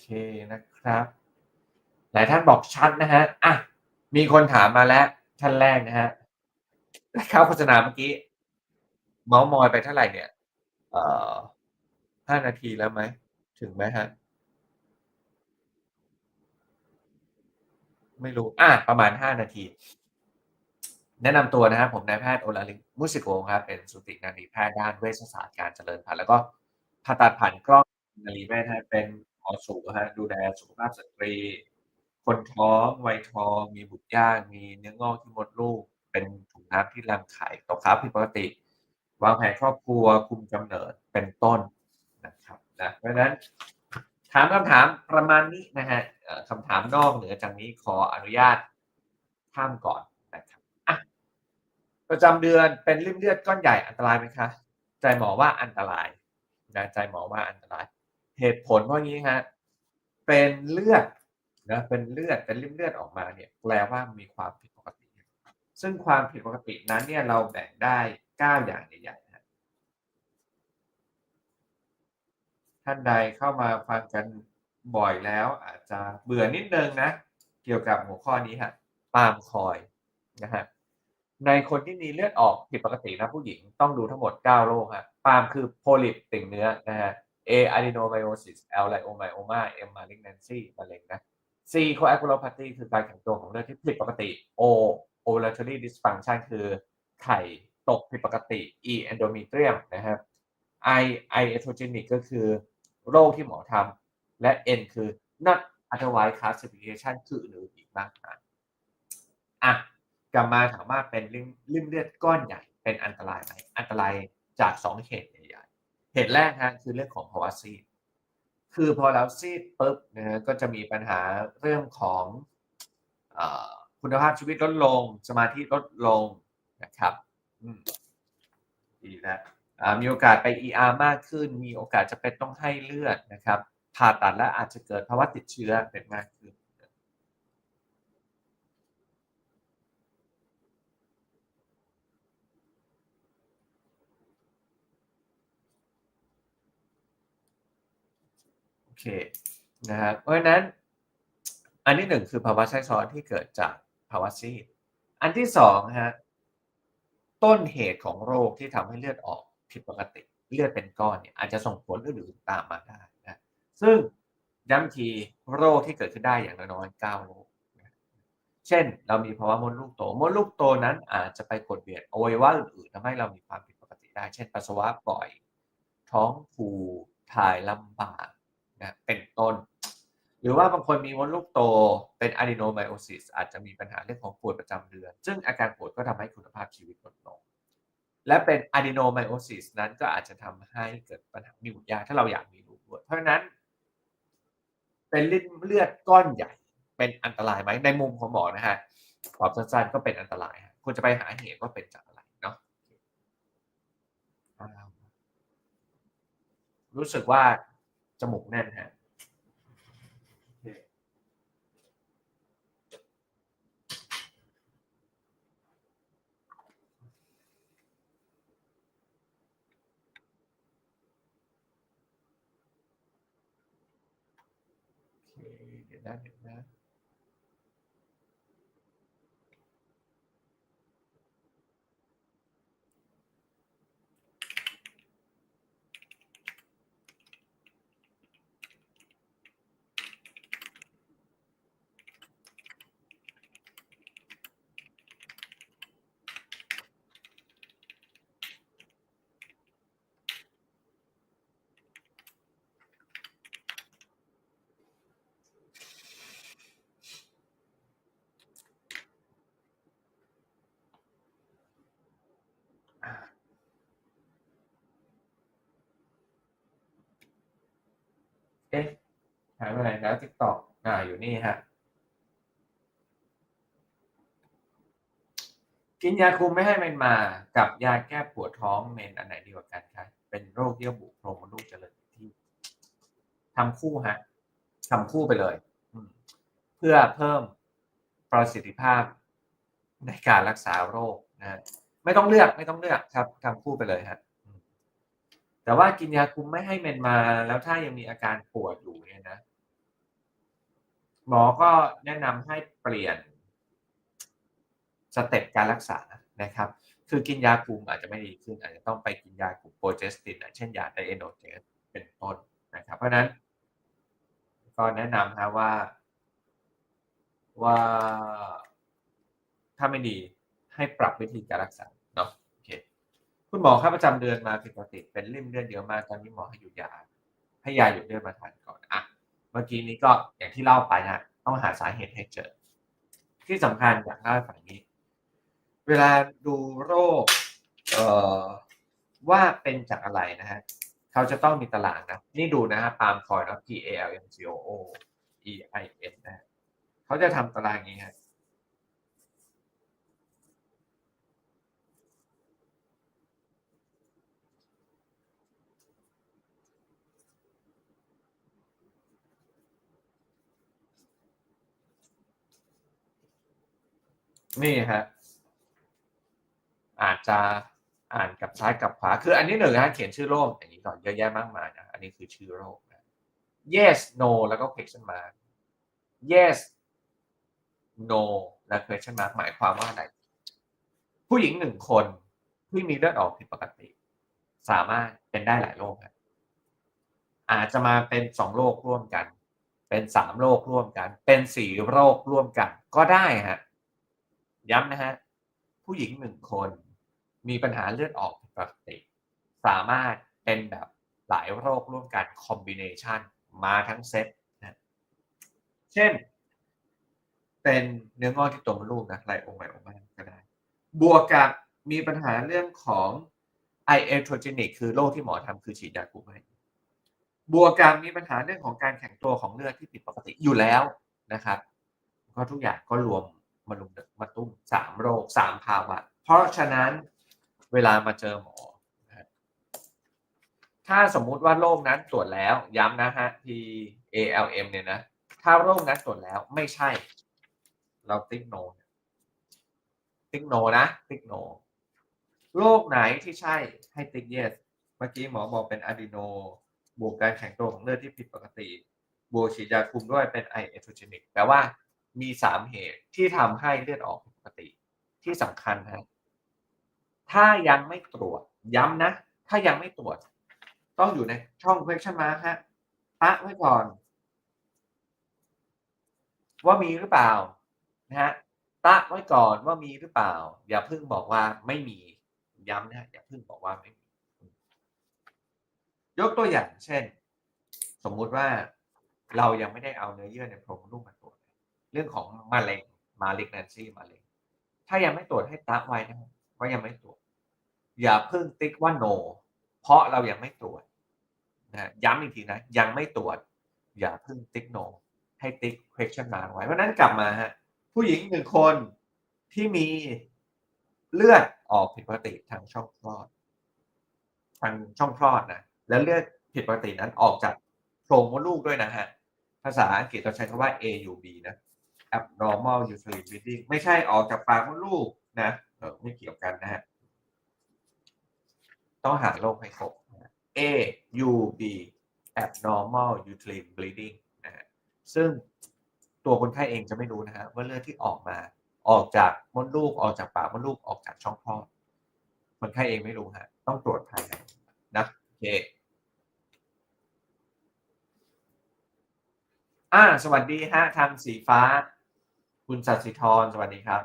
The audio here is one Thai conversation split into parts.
เคนะครับ หลายท่านบอกชัดนะฮะอะมีคนถามมาแล้วท่านแรกนะฮะเข้าโฆษณาเมื่อกี้ เมาส์มอยไปเท่าไหร่เนี่ย เอ่อห้านาทีแล้วไหม ถึงไหมฮะ ไม่รู้ อะ ประมาณห้านาที แนะนำตัวนะครับ ผมนายแพทย์โอลาลิงมุสิโกครับ เป็นสูตินารีแพทย์ด้านเวชศาสตร์การเจริญพันธุ์แล้วก็ผ่าตัดผ่านกล้องนารีแพทย์เป็น อสูฮะดูแลสุขภาพสตรี คนท้องวัยทองมีบุตรยากมีเนื้องอกที่มดลูก เป็นถุงน้ำที่รังไข่ตกค้างผิดปกติ วางแผนครอบครัวคุมกำเนิดเป็นต้นนะครับนะเพราะฉะนั้น ถามคำถามประมาณนี้นะฮะคำถามนอกเหนือจากนี้ขออนุญาตข้ามก่อนนะครับอะประจำเดือนเป็นริ่มเลือดก้อนใหญ่อันตรายไหมคะ ใจหมอว่าอันตรายนะใจหมอว่าอันตราย เหตุผลเพราะงี้ฮะเป็นเลือดนะเป็นเลือดเป็นริ่มเลือดออกมาเนี่ยแปลว่ามีความผิดปกติ ซึ่งความผิดปกตินั้นเนี่ยเราแบ่งได้เก้าอย่างใหญ่ๆนะท่านใดเข้ามาฟังกันบ่อยแล้วอาจจะเบื่อนิดนึงนะ เกี่ยวกับหัวข้อนี้ฮะปามคอยนะฮะในคนที่มีเลือดออกผิดปกตินะผู้หญิงต้องดูทั้งหมด 9 โรคฮะปามคือโพลิปติ่งเนื้อนะฮะ A adenomyosis L leiomyoma M malignancy มะเร็งนะ C coagulopathy คือการแข็งตัวของเลือดที่ผิดปกติ O ovulatory dysfunction คือไข่ตกผิดปกติ E endometrium นะครับ I iatrogenic ก็คือโรคที่หมอทำและ N คือ not otherwise classification คืออื่นอีกมากมายอะกลับมาถามว่าเป็นริ่มเลือดก้อนใหญ่เป็นอันตรายไหมอันตรายจากสองเหตุใหญ่ เหตุแรกฮะคือเรื่องของภาวะซีดคือพอเราซีดปุ๊บนะฮะก็จะมีปัญหาเรื่องของอคุณภาพชีวิตลดลง สมาธิลดลงนะครับอืมดีแล้วมีโอกาสไป ER มากขึ้น มีโอกาสจะเป็นต้องให้เลือดนะครับ ผ่าตัดแล้วอาจจะเกิดภาวะติดเชื้อเป็นมากขึ้น โอ เคนะครับเพราะฉะนั้น อันที่หนึ่งคือภาวะแทรกซ้อนที่เกิดจากภาวะซีดอันที่สองฮะต้นเหตุของโรคที่ทำให้เลือดออกผิดปกติ เลือดเป็นก้อนเนี่ยอาจจะส่งผลอื่นๆตามมาได้นะซึ่งย้ำทีโรคที่เกิดขึ้นได้อย่างน้อยๆเก้าโรคเช่น เรามีภาวะมดลูกโตมดลูกโตนั้นอาจจะไปกดเบียดอวัยวะอื่นๆทำให้เรามีความผิดปกติได้ เช่นปัสสาวะบ่อย ท้องผูกถ่ายลำบาก นะเป็นต้น หรือว่าบางคนมีมดลูกโตเป็น adenomyosis อาจจะมีปัญหาเรื่องของปวดประจำเดือน ซึ่งอาการปวดก็ทำให้คุณภาพชีวิตลดลง และเป็น adenomyosis นั้นก็อาจจะทำให้เกิดปัญหามีบุตรยากถ้าเราอยากมีลูกด้วยเพราะฉะนั้น เป็นริ่มเลือดก้อนใหญ่ เป็นอันตรายไหมในมุมของหมอนะฮะตอบสั้นๆก็เป็นอันตรายฮะควรจะไปหาเหตุว่าเป็นจากอะไรเนาะรู้สึกว่า มูกแน่นฮะโอเคเดี๋ยวนะเดี๋ยวนะ เอ๊ะหายไปไหนแล้วทิกตอกอ่าอยู่นี่ฮะ กินยาคุมไม่ให้มันมา กับยาแก้ปวดท้องเมนอันไหนดีกว่ากันครับเป็นโรคเยื่อบุโพรงมดลูกเจริญที่ทำคู่ฮะทำคู่ไปเลย เพื่อเพิ่มประสิทธิภาพในการรักษาโรคนะไม่ต้องเลือกไม่ต้องเลือกครับทำคู่ไปเลยฮะ แต่ว่ากินยาคุมไม่ให้เมนมาแล้วถ้ายังมีอาการปวดอยู่เนี่ยนะ หมอก็แนะนำให้เปลี่ยนสเต็ปการรักษานะครับ คือกินยากลุ่มอาจจะไม่ดีขึ้น อาจจะต้องไปกินยากลุ่มโปรเจสตินเช่นยาไดเอโนเจนเป็นต้นนะครับ เพราะนั้น ก็แนะนำนะว่า ว่าถ้าไม่ดีให้ปรับวิธีการรักษา คุณหมอครับประจำเดือนมาผิดปกติเป็นริ่มเลือดเยอะมากตอนนี้หมอให้หยุดยาให้ยาหยุดเลือดมาทานก่อนอะเมื่อกี้นี้ก็อย่างที่เล่าไปนะต้องหาสาเหตุให้เจอ ที่สำคัญอยากเล่าให้ฟังนี้ เวลาดูโรคเอ่อว่าเป็นจากอะไรนะฮะเขาจะต้องมีตารางนะ นี่ดูนะฮะปาล์มคอยนะ P A L M C O O E I N นะเขาจะทำตารางอย่างนี้ฮะ นี่ฮะอาจจะอ่านกับซ้ายกับขวา คืออันนี้หนึ่งนะเขียนชื่อโรคอย่างนี้ก่อนเยอะแยะมากมายนะอันนี้คือชื่อโรคนะ yes no แล้วก็ question mark yes no และ question mark หมายความว่าอะไรผู้หญิงหนึ่งคนที่มีเลือดออกผิดปกติ สามารถเป็นได้หลายโรคครับอาจจะมาเป็นสองโรคร่วมกัน เป็นสามโรคร่วมกัน เป็นสี่โรคร่วมกัน ก็ได้ฮะ ย้ำนะฮะ ผู้หญิงหนึ่งคนมีปัญหาเลือดออกผิดปกติ สามารถเป็นแบบหลายโรคร่วมกันคอมบิเนชันมาทั้งเซตนะเช่น เป็นเนื้องอกที่ตัวมดลูกนะไลโอไมโอมาก็ได้ บวกกับมีปัญหาเรื่องของไอเอโทรเจนิกคือโรคที่หมอทำคือฉีดยาคุมให้บวกกับมีปัญหาเรื่องของการแข็งตัวของเลือดที่ผิดปกติอยู่แล้วนะครับ ก็ทุกอย่างก็รวม มาลุมมาตุ้มสามโรคสามภาวะ เพราะฉะนั้นเวลามาเจอหมอ ถ้าสมมุติว่าโรคนั้นตรวจแล้วย้ำนะฮะ P A L M เนี่ยนะ ถ้าโรคนั้นตรวจแล้วไม่ใช่ เราติ๊กโนติ๊กโนนะติ๊กโนโรคไหนที่ใช่ให้ติ๊ก yes เมื่อกี้หมอบอกเป็นอะดีโน บวกการแข็งตัวของเลือดที่ผิดปกติ บวกฉีดยาคุมด้วยเป็นไอเอโทรเจนิกแปลว่า มีสามเหตุที่ทำให้เลือดออกผิดปกติ ที่สำคัญฮะถ้ายังไม่ตรวจย้ำนะ ถ้ายังไม่ตรวจ ต้องอยู่ในช่อง question mark ฮะตะไว้ก่อน ว่ามีหรือเปล่านะฮะตะไว้ก่อนว่ามีหรือเปล่า อย่าเพิ่งบอกว่าไม่มีย้ำนะฮะอย่าเพิ่งบอกว่าไม่มี ยกตัวอย่างเช่น สมมุติว่าเรายังไม่ได้เอาเนื้อเยื่อในโพรงลูกมา เรื่องของมะเร็งมาลิกแนนซี่มะเร็งถ้ายังไม่ตรวจให้ตะไว้นะครับว่ายังไม่ตรวจ อย่าเพิ่งติ๊กว่า no เพราะเรายังไม่ตรวจนะย้ำอีกทีนะ ยังไม่ตรวจ อย่าเพิ่งติ๊ก no ให้ติ๊ก question mark ไว้เพราะนั้นกลับมาฮะผู้หญิงหนึ่งคนที่มีเลือดออกผิดปกติทางช่องคลอด ทางช่องคลอดนะแล้วเลือดผิดปกตินั้นออกจากโพรงมดลูกด้วยนะฮะ ภาษาอังกฤษเราใช้คำว่า AUB นะ abnormal uterine bleeding ไม่ใช่ออกจากปากมดลูกนะเออไม่เกี่ยวกันนะฮะต้องหาโรคให้ครบ A U B abnormal uterine bleeding นะฮะซึ่งตัวคนไข้เองจะไม่รู้นะฮะว่าเลือดที่ออกมาออกจากมดลูกออกจากปากมดลูกออกจากช่องคลอดคนไข้เองไม่รู้ฮะต้องตรวจภายในนะโอเคอ่าสวัสดีฮะทางสีฟ้า คุณสัสิธรสวัสดีครับ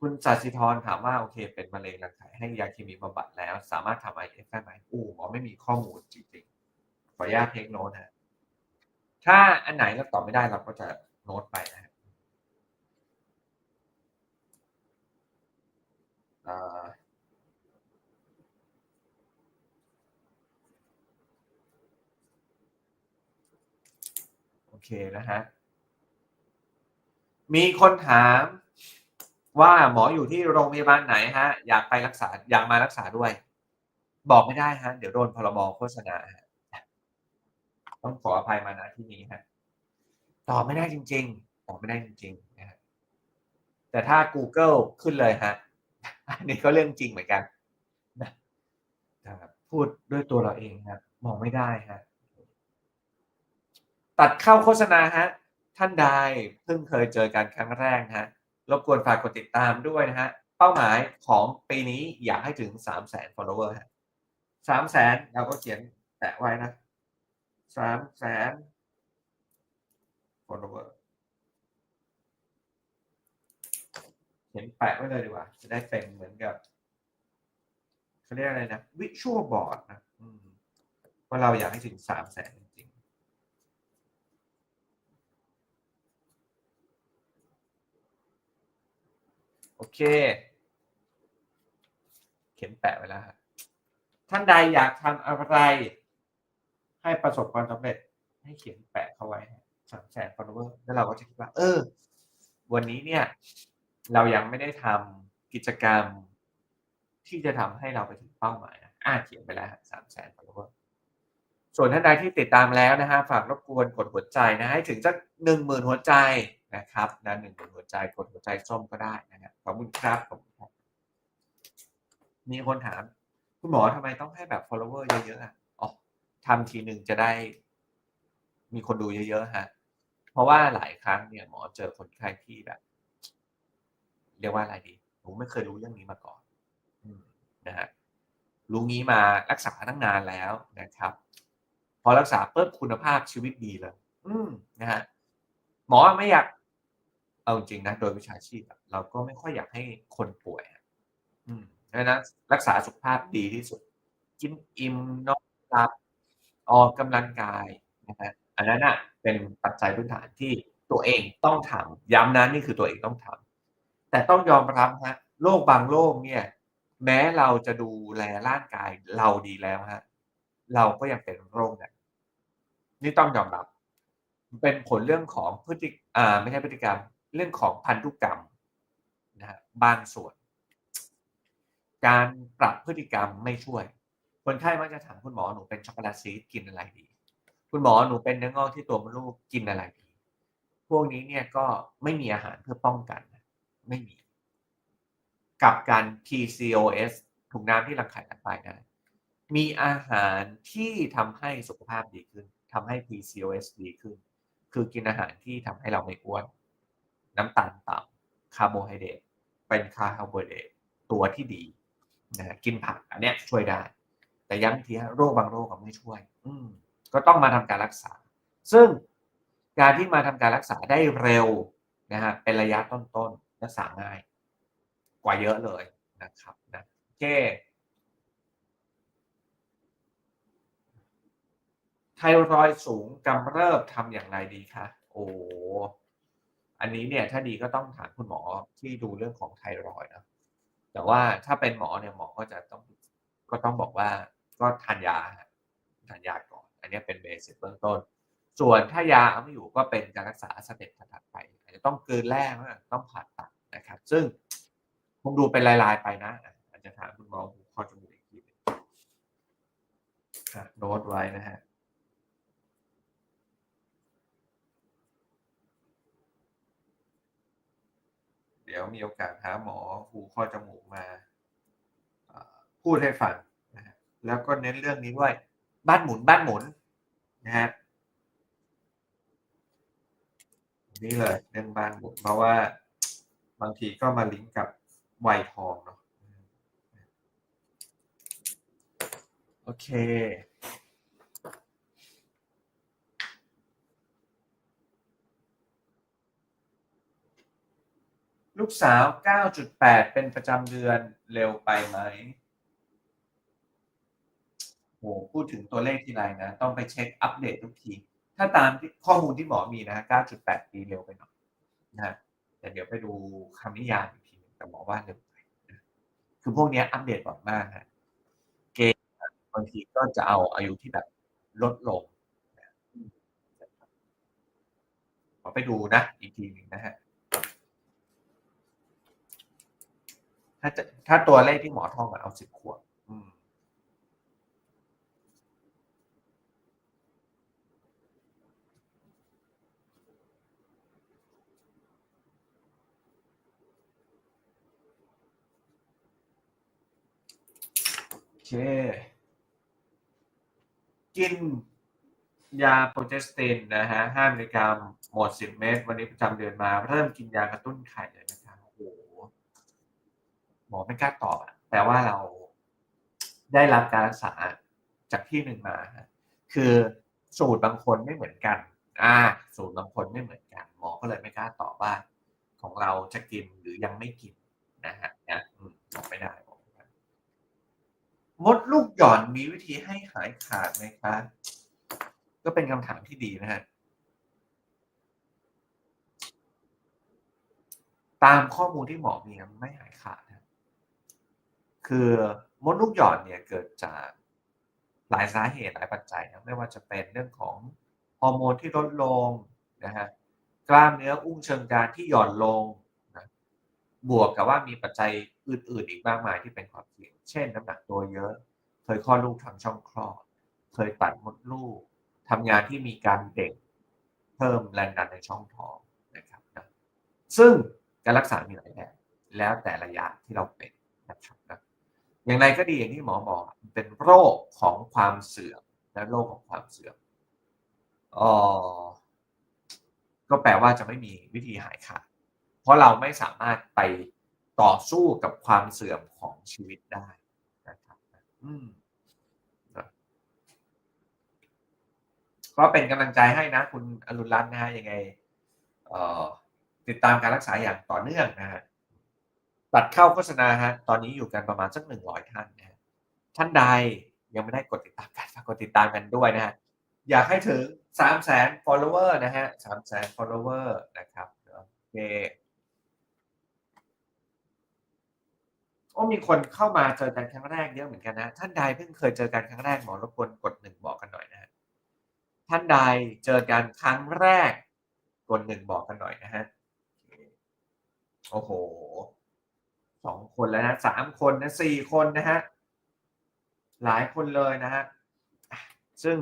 คุณสัสิธรถามว่าโอเค เป็นมะเร็งรังไข่ให้ยาเคมีบำบัดแล้ว สามารถทำไอเอฟได้ไหมอู้หมอไม่มีข้อมูลจริงๆ ขออนุญาตเทคโนตนะถ้าอันไหนเราตอบไม่ได้เราก็จะโน้ตไปนะฮะอ่าโอ เคนะฮะ มีคนถามว่าหมออยู่ที่โรงพยาบาลไหนฮะ อยากไปรักษาอยากมารักษาด้วย บอกไม่ได้ฮะ เดี๋ยวโดนพรบโฆษณาฮะต้องขออภัยมาณที่นี้ฮะตอบไม่ได้จริง ๆตอบไม่ได้จริงๆนะฮะแต่ถ้า Google ขึ้นเลยฮะอันนี้ก็เรื่องจริงเหมือนกันนะพูดด้วยตัวเราเองครับมองไม่ได้ฮะ ตัดเข้าโฆษณาฮะท่านใดเพิ่งเคยเจอกันครั้งแรกนะฮะรบกวนฝากกดติดตามด้วยนะฮะเป้าหมายของปีนี้อยากให้ถึงสามแสน follower ฮะสามแสนเราก็เขียนแตะไว้นะสามแสน follower เขียนแปะไว้เลยดีกว่า จะได้เป็นเหมือนกับเขาเรียกอะไรนะวิชวลบอร์ดนะว่าเราอยากให้ถึงสามแสนจริงๆ โอเค เขียนแปะไว้แล้วท่านใดอยากทำอะไร ให้ประสบความสำเร็จ ให้เขียนแปะเข้าไว้สามแสน follower แล้วเราก็จะคิดว่า เออ วันนี้เนี่ย เรายังไม่ได้ทำกิจกรรม ที่จะทำให้เราไปถึงเป้าหมายนะอ่าเขียนไปแล้วสามแสน follower ส่วนท่านใดที่ติดตามแล้วนะฮะฝากรบกวนกดหัวใจนะให้ถึงสักหนึ่งหมื่นหัวใจ นะครับด้านหนึ่งหัวใจกดหัวใจส้มก็ได้นะครับขอบคุณครับขอบคุณครับมีคนถาม คุณหมอทำไมต้องให้แบบ follower เยอะๆอะอ๋อทำทีหนึ่งจะได้ มีคนดูเยอะๆฮะเพราะว่าหลายครั้งเนี่ยหมอเจอคนไข้ที่แบบเรียกว่าอะไรดีผมไม่เคยรู้เรื่องนี้มาก่อนนะฮะรู้งี้มารักษาตั้งนานแล้วนะครับ พอรักษาปุ๊บคุณภาพชีวิตดีเลย อืมนะฮะหมอไม่อยาก เอาจริงนะโดยวิชาชีพเราก็ไม่ค่อยอยากให้คนป่วยอะอืมดังนั้นรักษาสุขภาพดีที่สุด กินอิ่มนอนหลับออกกำลังกายนะฮะอันนั้นอะเป็นปัจจัยพื้นฐานที่ตัวเองต้องทำย้ำนะนี่คือตัวเองต้องทำแต่ต้องยอมรับฮะโรคบางโรคเนี่ย แม้เราจะดูแลร่างกายเราดีแล้วฮะเราก็ยังเป็นโรคเนี่ยนี่ต้องยอมรับ เป็นผลเรื่องของพฤติอ่าไม่ใช่พฤติกรรม เรื่องของพันธุกรรมนะบางส่วน การปรับพฤติกรรมไม่ช่วย คนไข้มักจะถามคุณหมอหนูเป็นช็อกโกแลตซีดกินอะไรดี คุณหมอหนูเป็นเนื้องอกที่ตัวมดลูกกินอะไรดี พวกนี้เนี่ยก็ไม่มีอาหารเพื่อป้องกันไม่มี กับการ PCOS ถุงน้ำที่รังไข่ตันไปได้มีอาหารที่ทำให้สุขภาพดีขึ้นทำให้ PCOS ดีขึ้น คือกินอาหารที่ทำให้เราไม่อ้วน น้ำตาลต่ำคาร์โบไฮเดรตเป็นคาร์โบไฮเดรตตัวที่ดีนะกินผักอันเนี้ยช่วยได้ แต่ย้ำอีกทีโรคบางโรคก็ไม่ช่วย อืมก็ต้องมาทำการรักษา ซึ่งการที่มาทำการรักษาได้เร็วนะฮะเป็นระยะต้นๆรักษาง่าย กว่าเยอะเลยนะครับนะโอเคไทรอยสูงกำเริบทำอย่างไรดีคะโอ้ อันนี้เนี่ยถ้าดีก็ต้องถามคุณหมอที่ดูเรื่องของไทรอยนะแต่ว่าถ้าเป็นหมอเนี่ยหมอก็จะต้องก็ต้องบอกว่าก็ทานยาทานยาก่อน อันนี้เป็นเบสิกเบื้องต้น ส่วนถ้ายาเอาไม่อยู่ก็เป็นการรักษาสเต็ปถัดไปอาจจะต้องเกินแร่ต้องผ่าตัดนะครับ ซึ่งผมดูเป็นลายๆไปนะอาจจะถามคุณหมอหูคอจมูกอีกทีโน้ตไว้นะฮะ เดี๋ยวมีโอกาสหาหมอหูคอจมูกมาพูดให้ฟังนะฮะแล้วก็เน้นเรื่องนี้ด้วยบ้านหมุนบ้านหมุนนะฮะนี่เลยเรื่องบ้านหมุนเพราะว่าบางทีก็มาลิงก์กับวัยทองเนาะโอเค ลู กสาว 9.8 เป็นประจำเดือนเร็วไปไหมโหพูดถึงตัวเลขทีไรนะ ต้องไปเช็คอัปเดตทุกที ถ้าตามข้อมูลที่หมอมีนะ 9.8 ปีเร็วไปหน่อยนะแต่เดี๋ยวไปดูคำนิยามอีกทีแต่หมอว่าเร็วไปคือพวกนี้อัปเดตบ่อยมากฮะเกณฑ์บางทีก็จะเอาอายุที่แบบลดลงขอไปดูนะ อีกทีหนึ่งนะฮะ ถ้าจะถ้าตัวเลขที่หมอท่องเอาสิบขวบโอเคกินยาโปรเจสเตนนะฮะห้ามิลลิกรัมหมดสิบเม็ดวันนี้ประจำเดือนมา เริ่มกินยากระตุ้นไข่เลยนะ หมอไม่กล้าตอบอะแต่ว่าเราได้รับการรักษาจากที่หนึ่งมา คือสูตรบางคนไม่เหมือนกัน อ่า สูตรบางคนไม่เหมือนกัน หมอก็เลยไม่กล้าตอบว่า ของเราจะกินหรือยังไม่กินนะฮะนะอืมบอกไม่ได้บอกไม่ได้มดลูกหย่อนมีวิธีให้หายขาดไหมคะ ก็เป็นคำถามที่ดีนะฮะตามข้อมูลที่หมอมีไม่หายขาด คือมดลูกหย่อนเนี่ยเกิดจากหลายสาเหตุหลายปัจจัยนะไม่ว่าจะเป็นเรื่องของฮอร์โมนที่ลดลงนะฮะกล้ามเนื้ออุ้งเชิงกรานที่หย่อนลงนะบวกกับว่ามีปัจจัยอื่น ๆ อีกมากมายที่เป็นความเสี่ยง เช่น น้ำหนักตัวเยอะ เคยคลอดลูกทางช่องคลอด เคยตัดมดลูกทำงานที่มีการเด็กเพิ่มแรงดันในช่องท้องนะครับนะซึ่งการรักษามีหลายแบบแล้วแต่ระยะที่เราเป็นนะครับนะ อย่างไรก็ดีอย่างที่หมอบอกเป็นโรคของความเสื่อมและโรคของความเสื่อมอ๋อก็แปลว่าจะไม่มีวิธีหายขาดเพราะเราไม่สามารถไปต่อสู้กับความเสื่อมของชีวิตได้นะครับอืมก็เป็นกำลังใจให้นะ คุณอรุณรัตน์นะฮะยังไงติดตามการรักษาอย่างต่อเนื่องนะฮะ ตัดเข้าโฆษณาฮะ ตอนนี้อยู่กันประมาณสักหนึ่งร้อยท่านนะฮะท่านใดยังไม่ได้กดติดตามกันฝากกดติดตามกันด้วยนะฮะ อยากให้ถึงสามแสน follower นะฮะสามแสน follower นะครับโอเคโอ้มีคนเข้ามาเจอกันครั้งแรกเยอะเหมือนกันนะ ท่านใดเพิ่งเคยเจอกันครั้งแรกหมอรบกวนกดหนึ่งบอกกันหน่อยนะฮะท่านใดเจอกันครั้งแรกกดหนึ่งบอกกันหน่อยนะฮะโอ้โห องคนแล้วนะสามคนนะสี่คนนะฮะหลายคนเลยนะฮะซึ่ง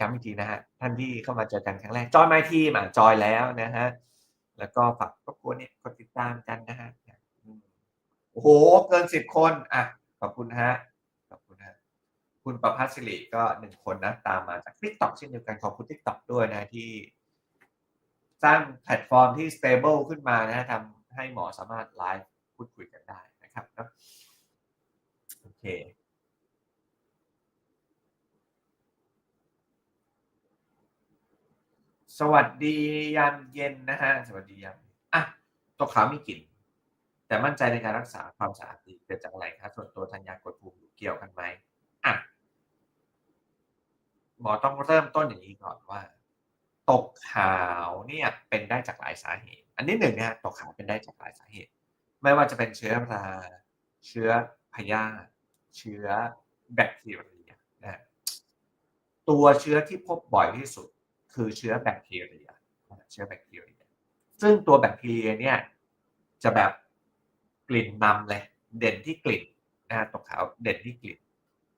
ย้ำอีกทีนะฮะท่านที่เข้ามาเจอกันครั้งแรกจอยไมทีมอะจอยแล้วนะฮะแล้วก็ฝากรบกวนเนี่ยกดติดตามกันนะฮะโอ้โหเกินสิบคนอะขอบคุณฮะขอบคุณฮะคุณประพัฒสิริก็หนึ่งคนนะตามมาจาก TikTok เช่นเดียวกันขอบคุณ TikTok ด้วยนะที่ สร้างแพลตฟอร์มที่ stable ขึ้นมานะทำให้หมอสามารถไลฟ์ พูดคุยกันได้นะครับนะโอเคสวัสดียามเย็นนะฮะสวัสดียามอะตัวขาวมีกลิ่นแต่มั่นใจในการรักษาความสะอาดดีเกิดจากอะไรครับส่วนตัวทันยากดภูมิเกี่ยวกันไหมอะหมอต้องเริ่มต้นอย่างนี้ก่อนว่า ตกขาวเนี่ยเป็นได้จากหลายสาเหตุ อันนี้หนึ่งนะฮะตกขาวเป็นได้จากหลายสาเหตุ ไม่ว่าจะเป็นเชื้อราเชื้อพยาธิเชื้อแบคทีเรียนะตัวเชื้อที่พบบ่อยที่สุดคือเชื้อแบคทีเรียเชื้อแบคทีเรีย ซึ่งตัวแบคทีเรียเนี่ยจะแบบกลิ่นนำเลย เด่นที่กลิ่นนะตกขาวเด่นที่กลิ่น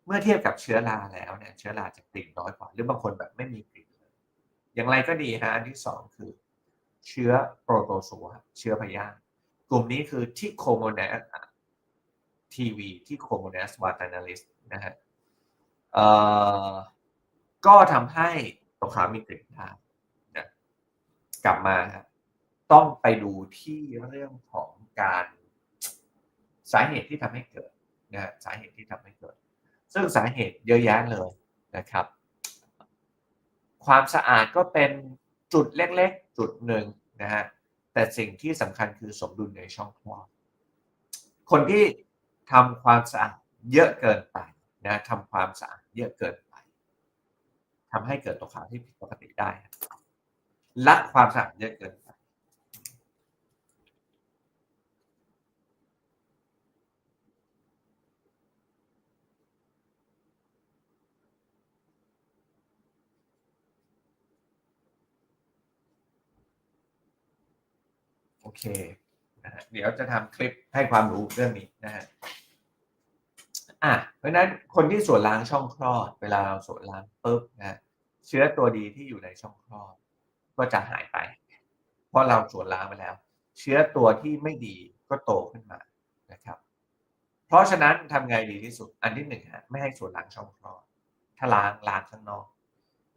เมื่อเทียบกับเชื้อราแล้วเนี่ยเชื้อราจะกลิ่นน้อยกว่า หรือบางคนแบบไม่มีกลิ่นเลย อย่างไรก็ดีฮะอันที่สองคือ เชื้อโปรโตซัวเชื้อพยาธิ กลุ่มนี้คือที่โคโมเนสทีวีที่โคโมเนสวาตานาลิสนะฮะเอ่อก็ทำให้ตกขาวมีกลิ่นได้นะกลับมาต้องไปดูที่เรื่องของการสาเหตุที่ทำให้เกิดนะฮะสาเหตุที่ทำให้เกิด ซึ่งสาเหตุเยอะแยะเลยนะครับ ความสะอาดก็เป็นจุดเล็กๆ จุดหนึ่งนะฮะ แต่สิ่งที่สำคัญคือสมดุลในช่องคลอดคนที่ทำความสะอาดเยอะเกินไปนะทำความสะอาดเยอะเกินไปทำให้เกิดตกขาวที่ผิดปกติได้ ละความสะอาดเยอะเกิน เคนะเดี๋ยวจะทำคลิปให้ความรู้เรื่องนี้นะฮะอะเพราะฉะนั้นคนที่ส่วนล้างช่องคลอด เวลาเราส่วนล้างปุ๊บนะเชื้อตัวดีที่อยู่ในช่องคลอด ก็จะหายไป เพราะเราส่วนล้างไปแล้ว เชื้อตัวที่ไม่ดีก็โตขึ้นมานะครับ เพราะฉะนั้นทำไงดีที่สุดอันที่หนึ่งฮะไม่ให้ส่วนล้างช่องคลอด ถ้าล้างล้างข้างนอก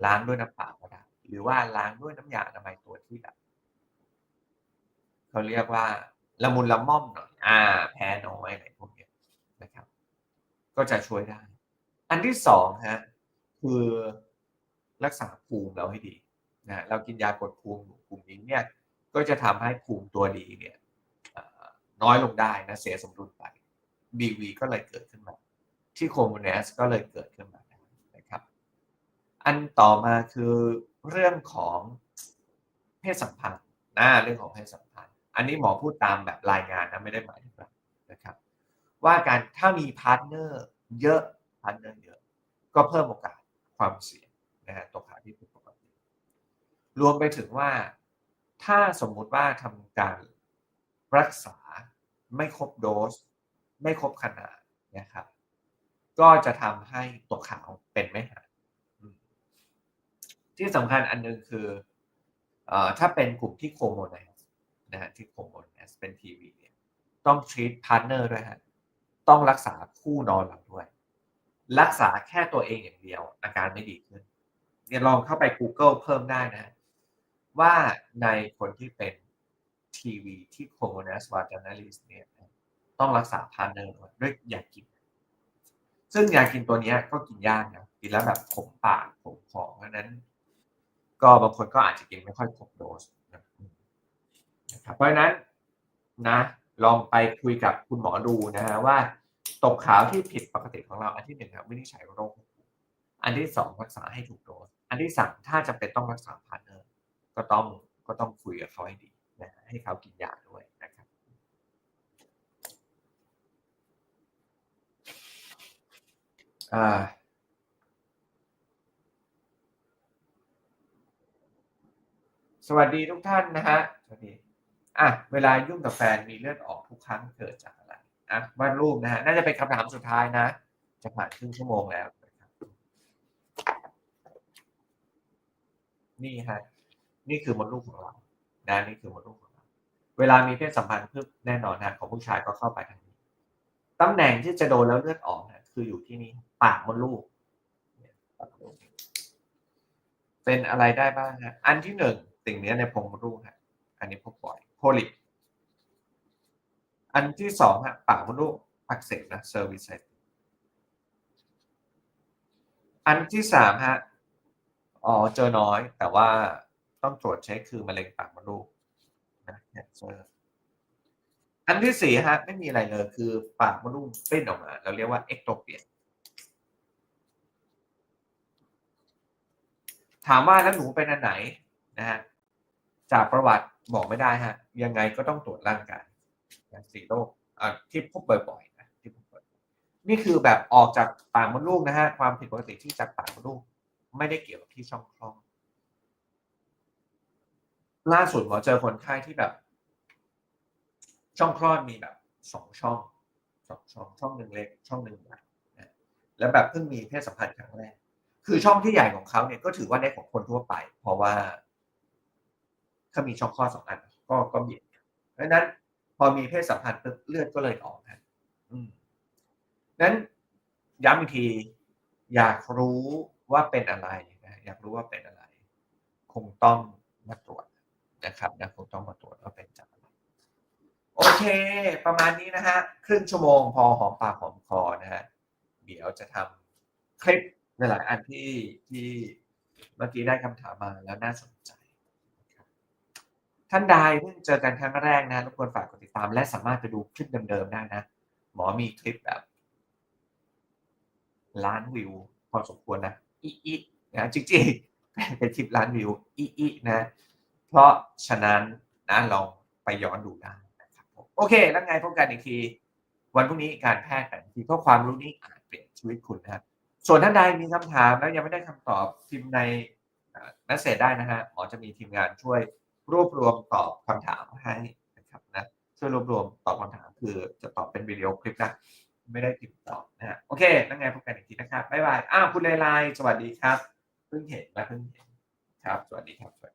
ล้างด้วยน้ำเปล่าก็ได้หรือว่าล้างด้วยน้ำยาอนามัยตัวที่แบบ เขาเรียกว่าละมุนละม่อมหน่อยอ่า แพ้น้อยอะไรพวกนี้นะครับ ก็จะช่วยได้ อันที่สองฮะคือรักษาภูมิเราให้ดีนะเรากินยากดภูมิอยู่ภูมินี้เนี่ยก็จะทำให้ภูมิตัวดีเนี่ยน้อยลงได้นะเสียสมดุลไป BV ก็เลยเกิดขึ้นมา ที่โคมเนสก็เลยเกิดขึ้นมานะครับ อันต่อมาคือเรื่องของเพศสัมพันธ์นะเรื่องของเพศสัมพันธ์ อันนี้หมอพูดตามแบบรายงานนะไม่ได้หมายถึงแบบนะครับ ว่าการถ้ามีพาร์ทเนอร์เยอะพาร์ทเนอร์เยอะ ก็เพิ่มโอกาสความเสี่ยงนะฮะตกขาที่ผิดปกติรวมไปถึงว่าถ้าสมมุติว่าทำการรักษาไม่ครบโดส ไม่ครบขนาดนะครับ ก็จะทำให้ตกขาวเป็นไม่หายที่สำคัญอันหนึงคืออ่อถ้าเป็นกลุ่มที่โคโมไน นะฮะที่โคโมไนส์เป็นทีวีเนี่ยต้อง treat partner ด้วยฮะต้องรักษาคู่นอนเราด้วย รักษาแค่ตัวเองอย่างเดียว อาการไม่ดีขึ้นเนี่ยลองเข้าไป Google เพิ่มได้นะ ว่าในคนที่เป็นทีวีที่โคโมนัสวาจานาลิสเนี่ยต้องรักษาพาร์เนอร์ด้วยยากิน ซึ่งยากินตัวนี้ก็กินยากนะกินแล้วแบบขมปากขมคอเพราะนั้น ก็บางคนก็อาจจะกินไม่ค่อยครบโดส เพราะฉะนั้นนะลองไปคุยกับคุณหมอดูนะฮะว่าตกขาวที่ผิดปกติของเราอันที่หนึ่งครับวินิจฉัยโรค อันที่สองรักษาให้ถูกโดสอันที่สามถ้าจะเป็นต้องรักษาพาร์ทเนอร์ก็ต้องก็ต้องคุยกับเขาให้ดีนะให้เขากินยาด้วยนะครับอ่าสวัสดีทุกท่านนะฮะสวัสดี อะเวลายุ่งกับแฟนมีเลือดออกทุกครั้งเกิดจากอะไรอะวาดรูปนะฮะน่าจะเป็นคำถามสุดท้ายนะ จะผ่านครึ่งชั่วโมงแล้วนะครับนี่ฮะนี่คือมดลูกของเรานะนี่คือมดลูกของเรา เวลามีเพศสัมพันธ์เพิ่มแน่นอนนะของผู้ชายก็เข้าไปทางนี้ตำแหน่งที่จะโดนแล้วเลือดออกนะคืออยู่ที่นี่ปากมดลูกเนี่ยปากมดลูกเป็นอะไรได้บ้างฮะอันที่หนึ่งสิ่งเนี้ยในพงมดลูกฮะอันนี้พบบ่อย โพลิปอันที่สองฮะปากมดลูกอักเสบนะเซอร์วิสอันที่สามฮะอ๋อเจอน้อยแต่ว่าต้องตรวจเช็คคือมะเร็งปากมดลูกนะแคนเซอร์อันที่สี่ฮะไม่มีอะไรเลยคือปากมดลูกปริ้นออกมา เราเรียกว่าเอ็กโตเปียถามว่าแล้วหนูเป็นอันไหนนะฮะจากประวัติ บอกไม่ได้ฮะ ยังไงก็ต้องตรวจร่างกายสี่โรคที่พบบ่อยๆนะที่พบบ่อยนี่คือแบบออกจากปากมดลูกนะฮะ ความผิดปกติที่จากปากมดลูก ไม่ได้เกี่ยวกับที่ช่องคลอดล่าสุดหมอเจอคนไข้ที่แบบ ช่องคลอดมีแบบสองช่องสองช่องช่องหนึ่งเล็ก ช่องหนึ่งใหญ่แล้วแบบเพิ่งมีเพศสัมพันธ์ครั้งแรก คือช่องที่ใหญ่ของเขาเนี่ยก็ถือว่าได้ของคนทั่วไป เพราะว่า เขามีช่องคลอดสองอันก็ก็เบียดกันเพราะนั้น พอมีเพศสัมพันธ์เลือดก็เลยออกนะอืนั้นย้ำอีกที อยากรู้ว่าเป็นอะไรนะอยากรู้ว่าเป็นอะไร คงต้องมาตรวจนะครับนะคงต้องมาตรวจว่าเป็นจากอะไรโอเค ประมาณนี้นะฮะครึ่งชั่วโมงพอหอมปากหอมคอนะฮะเดี๋ยวจะทำคลิปหลายๆอันที่ที่เมื่อกี้ได้คำถามมาแล้วน่าสนใจ ท่านใดเพิ่งเจอกันครั้งแรกนะรบกวนฝากกดติดตามและสามารถไปดูคลิปเดิมๆได้นะ หมอมีคลิปแบบ ล้านวิว พอสมควรนะอีอีนะจริงๆเป็นคลิปล้านวิวอีอีนะ เพราะฉะนั้นนะลองไปย้อนดูได้นะครับโอเค แล้วไงพบกันอีกที วันพรุ่งนี้การแพทย์กันทีเพราะความรู้นี้อาจเปลี่ยนชีวิตคุณนะครับส่วนท่านใดมีคำถามแล้วยังไม่ได้คำตอบพิมพ์ในเมสเซจได้นะฮะหมอจะมีทีมงานช่วย รวบรวมตอบคำถามให้นะครับนะช่วยรวบรวมตอบคำถามคือจะตอบเป็นวิดีโอคลิปนะไม่ได้ติดต่อนะฮะโอเคตั้งไงพบกันอีกทีนะครับบ๊ายบายอ้าวคุณไลไลสวัสดีครับ เพิ่งเห็นนะเพิ่งเห็นครับ สวัสดีครับสวัสดี